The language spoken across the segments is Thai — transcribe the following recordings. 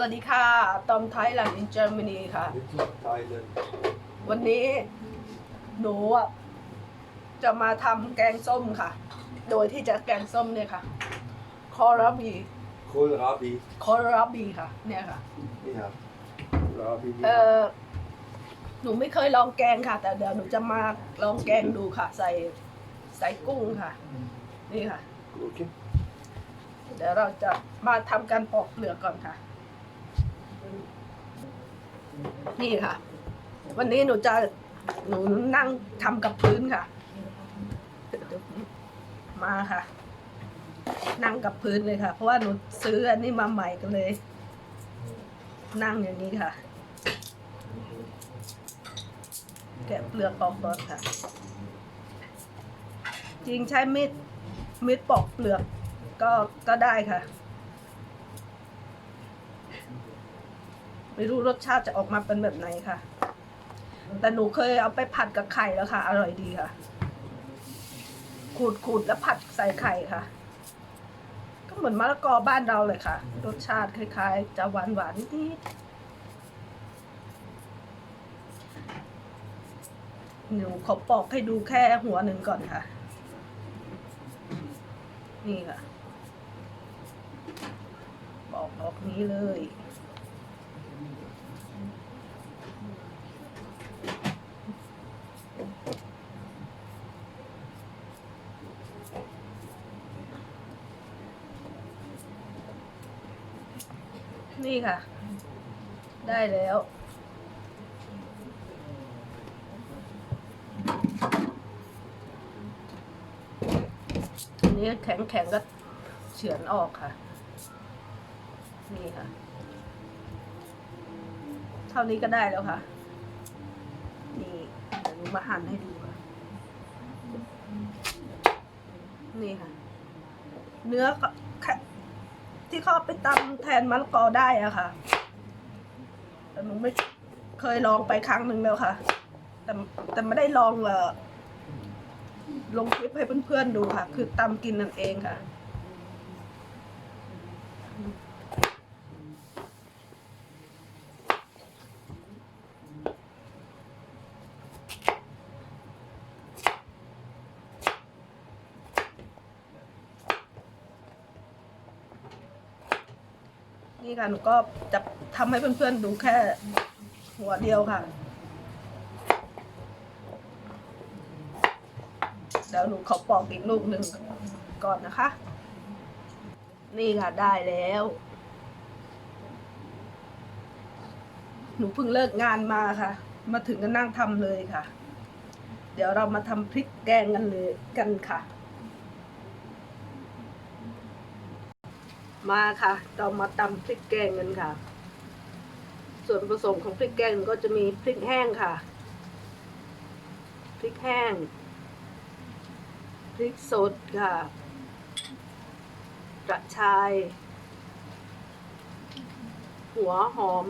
สวัสดีค่ะ ตอมไทยแลนด์อินเจอร์มนีค่ะ Thailand. วันนี้หนูอะจะมาทำแกงส้มค่ะ โดยที่จะแกงส้มเนี่ยค่ะ คอราบี Kohlrabi. คอราบีค่ะ เนี่ยค่ะ Ja. Kohlrabi. เออหนูไม่เคยลองแกงค่ะ แต่เดี๋ยวหนูจะมาลองแกงดูค่ะ ใส่ใส่กุ้งค่ะ นี่ค่ะ Okay. เดี๋ยวเราจะมาทำการปอกเปลือกก่อนค่ะ นี่ค่ะ วันนี้หนูจะหนูนั่งทำกับพื้นค่ะ มาค่ะ นั่งกับพื้นเลยค่ะ เพราะว่าหนูซื้ออันนี้มาใหม่กันเลย นั่งอย่างนี้ค่ะ แกะเปลือกออกก่อนค่ะ จริงใช้มีดมีดปอกเปลือกก็ก็ได้ค่ะ ไม่รู้รสชาติจะออกมาเป็นแบบไหนค่ะ แต่หนูเคยเอาไปผัดกับไข่แล้วค่ะ อร่อยดีค่ะ ขูดขูดแล้วผัดใส่ไข่ค่ะ ก็เหมือนมะละกอบ้านเราเลยค่ะ รสชาติคล้าย ๆ จะหวานหวานนิดๆหนูขอปอกให้ดูแค่หัวหนึ่งก่อนค่ะ นี่ค่ะ ปอกออกนี้เลย นี่ค่ะ ได้แล้ว อันนี้แข็งแข็งๆก็เฉือนออกค่ะ นี่ค่ะ เท่านี้ก็ได้แล้วค่ะ นี่เดี๋ยวหนูมาหั่นให้ดูค่ะ นี่ค่ะ เนื้อค่ ที่เขาไปตำแทนมะละกอได้อะค่ะ แต่หนูไม่เคยลองไปครั้งหนึ่งแล้วค่ะ แต่แต่ไม่ได้ลองเออลงคลิปให้เพื่อนๆดูค่ะ คือตำกินนั่นเองค่ะ นี่ค่ะหนูก็จะทำให้เพื่อนๆดูแค่หัวเดียวค่ะ เดี๋ยวหนูขอปอกอีกลูกหนึ่งก่อนนะคะ นี่ค่ะได้แล้ว หนูเพิ่งเลิกงานมาค่ะ มาถึงก็นั่งทำเลยค่ะ เดี๋ยวเรามาทำพริกแกงกันเลยกันค่ะ มาค่ะ เรามาตำพริกแกงกันค่ะ ส่วนผสมของพริกแกงก็จะมีพริกแห้งค่ะ พริกแห้ง พริกสดค่ะ กระชาย หัวหอม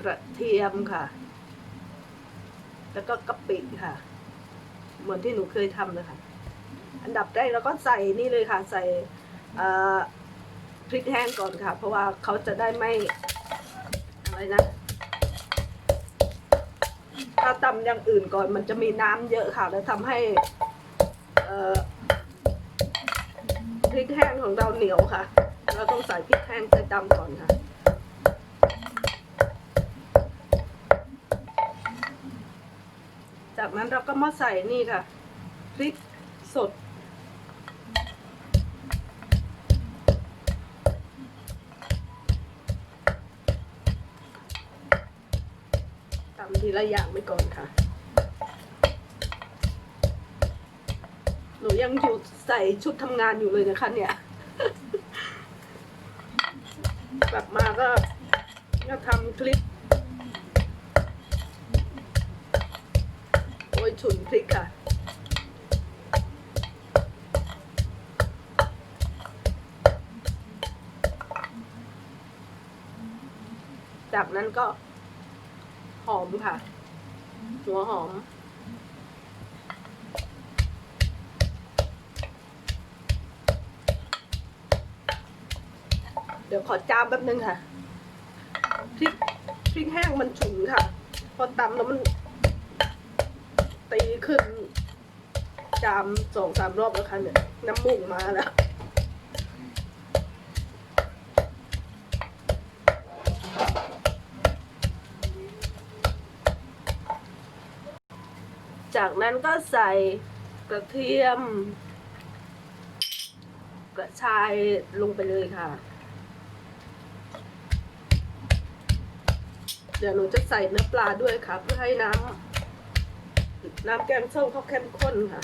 กระเทียมค่ะ แล้วก็กะปิค่ะ เหมือนที่หนูเคยทำเลยค่ะ อันดับแรกเราก็ใส่นี่เลยค่ะ ใส่พริกแห้งก่อนค่ะ เพราะว่าเขาจะได้ไม่อะไรนะถ้าตำอย่างอื่นก่อนมันจะมีน้ำเยอะค่ะ แล้วทำให้พริกแห้งของเราเหนียวค่ะ เราต้องใส่พริกแห้งไปตำก่อนค่ะจากนั้นเราก็มาใส่นี่ค่ะพริกสด ทีละอย่างไปก่อนค่ะ หนูยังอยู่ใส่ชุดทำงานอยู่เลยนะคะเนี่ย กลับมาก็ก็ทำคลิป โอ้ยฉุนพริกค่ะจากนั้นก็ หอมค่ะ หัวหอม เดี๋ยวขอจามแป๊บนึงค่ะพริกพริกแห้งมันฉุนค่ะ พอตำแล้วมัน ตีขึ้น จามสองสามรอบแล้วค่ะเนี่ย น้ำมูกมาแล้ว จากนั้นก็ใส่กระเทียม กระชายลงไปเลยค่ะ เดี๋ยวหนูจะใส่เนื้อปลาด้วยค่ะ เพื่อให้น้ำน้ำแกงส้มเขาเข้มข้นค่ะ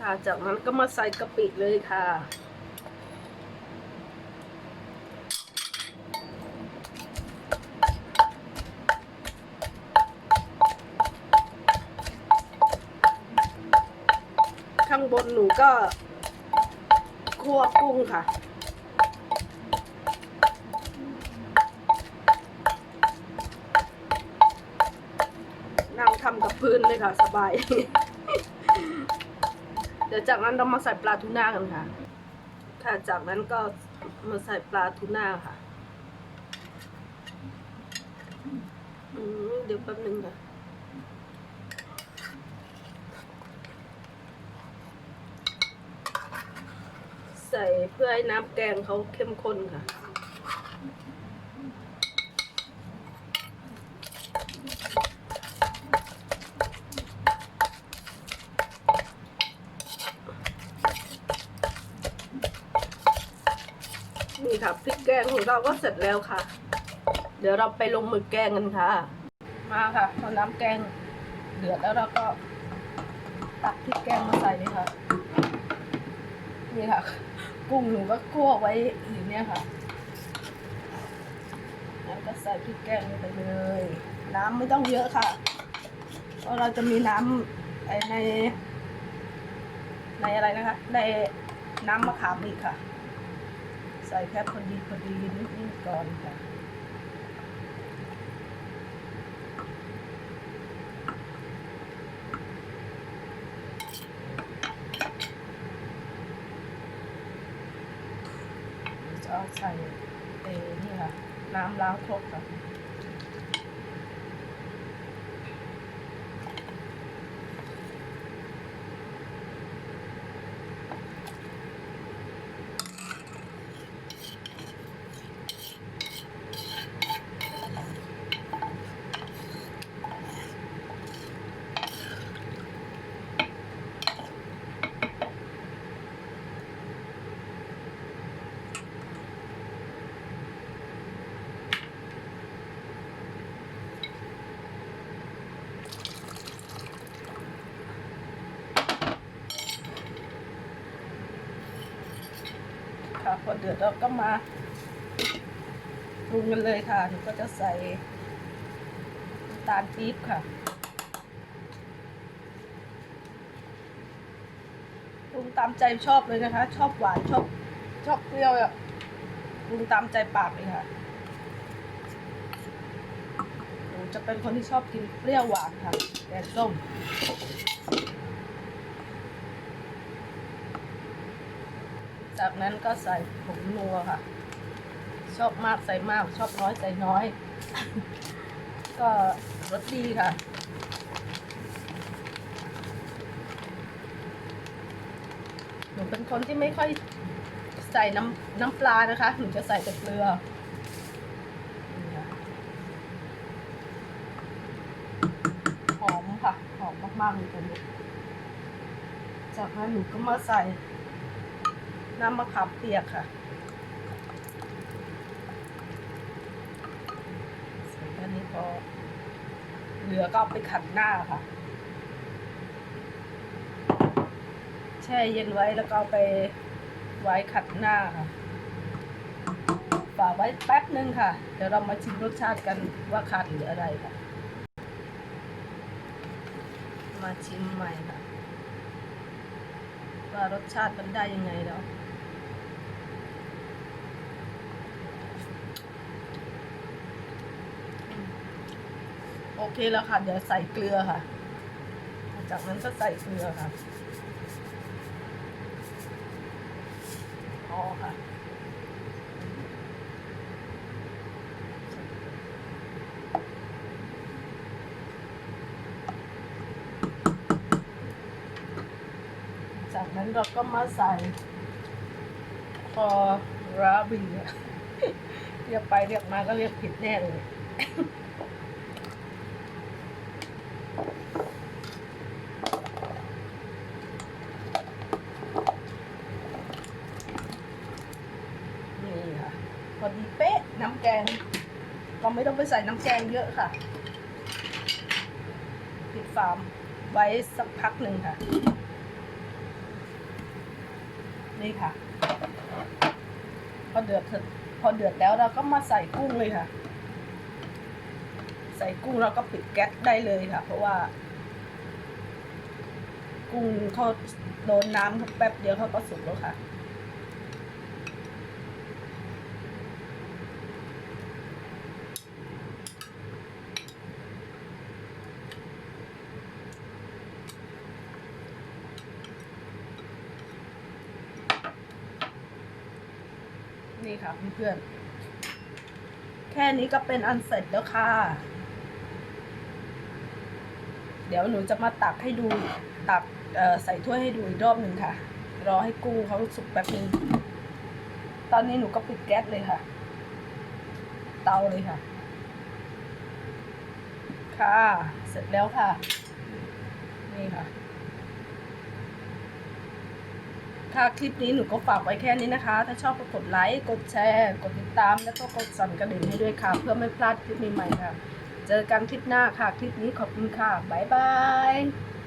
ค่ะจากนั้นก็มาใส่กะปิเลยค่ะ บนหนูก็คั่วกุ้งค่ะ นั่งทำกับพื้นเลยค่ะ สบาย เดี๋ยวจากนั้นเรามาใส่ปลาทูน่ากันค่ะค่ะจากนั้นก็มาใส่ปลาทูน่าค่ะ เดี๋ยวแป๊บนึงค่ะ ใส่เพื่อให้น้ำแกงเขาเข้มข้นค่ะ นี่ค่ะพริกแกงของเราก็เสร็จแล้วค่ะ เดี๋ยวเราไปลงมือแกงกันค่ะ มาค่ะพอน้ำแกงเดือดแล้วเราก็ตักพริกแกงมาใส่เลยค่ะ นี่ค่ะ กุ้งหนูก็คั่วไว้อยู่เนี่ยค่ะ แล้วก็ใส่พริกแกงลงไปเลย น้ำไม่ต้องเยอะค่ะ เพราะเราจะมีน้ำใน ในอะไรนะคะ ในน้ำมะขามอีกค่ะ ใส่แค่พอดีพอดีนิดๆก่อนค่ะ จะเอา ใส่เอนี่ค่ะ น้ำล้างครกค่ะ อเดือดเราก็มาปรุงกันเลยค่ะหนูก็จะใส่ตาลปี๊บค่ะปรุงตามใจชอบเลยนะคะ ชอบหวานชอบชอบเปรี้ยวอะปรุงตามใจปากเลยค่ะหนูจะเป็นคนที่ชอบกินเปรี้ยวหวานค่ะแกงส้ม จากนั้นก็ใส่ผงนัวค่ะ ชอบมากใส่มาก ชอบน้อยใส่น้อย ก็รสดีค่ะ หนูเป็นคนที่ไม่ค่อยใส่น้ำน้ำปลานะคะ หนูจะใส่แต่เกลือหอมค่ะ หอมมากๆเลยตัวนี้จากนั้นหนูก็มาใส่ น้ำมะขามเปียกค่ะใส่แค่นี้พอเหลือก็เอาไปขัดหน้าค่ะ แช่เย็นไว้แล้วก็ไปไว้ขัดหน้าค่ะฝากไว้แป๊บนึงค่ะ เดี๋ยวเรามาชิมรสชาติกันว่าขาดเหลืออะไรค่ะ มาชิมใหม่ค่ะ ว่ารสชาติมันได้ยังไงแล้ว โอเคแล้วค่ะ เดี๋ยวใส่เกลือค่ะ จากนั้นก็ใส่เกลือค่ะพอค่ะจากนั้นเราก็มาใส่คอราบีเรียกไปเรียกมาก็เรียกผิดแน่เลย นี่ค่ะ พอดีเป๊ะ น้ำแกง เราไม่ต้องไปใส่น้ำแกงเยอะค่ะ ปิดฟาร์มไว้สักพักหนึ่งค่ะ นี่ค่ะ พอเดือดเพอเดือดแล้วเราก็มาใส่กุ้งเลยค่ะ ใส่กุ้งเราก็ปิดแก๊สได้เลยค่ะ เพราะว่า กุ้งเขาโดนน้ำแป๊บเดียวเขาก็สุกแล้วค่ะ นี่ค่ะเพื่อนๆ แค่นี้ก็เป็นอันเสร็จแล้วค่ะ เดี๋ยวหนูจะมาตักให้ดู ตักใส่ถ้วยให้ดูอีกรอบหนึ่งค่ะ รอให้กุ้งเขาสุกแป๊บนึง ตอนนี้หนูก็ปิดแก๊สเลยค่ะ เตาเลยค่ะ ค่ะ เสร็จแล้วค่ะ นี่ค่ะ ค่ะคลิปนี้หนูก็ฝากไว้แค่นี้นะคะ ถ้าชอบก็กดไลค์ กดแชร์ กดติดตาม แล้วก็กดสั่นกระดิ่งให้ด้วยค่ะ เพื่อไม่พลาดคลิปใหม่ๆค่ะ เจอกันคลิปหน้าค่ะ คลิปนี้ขอบคุณค่ะ บ๊ายบาย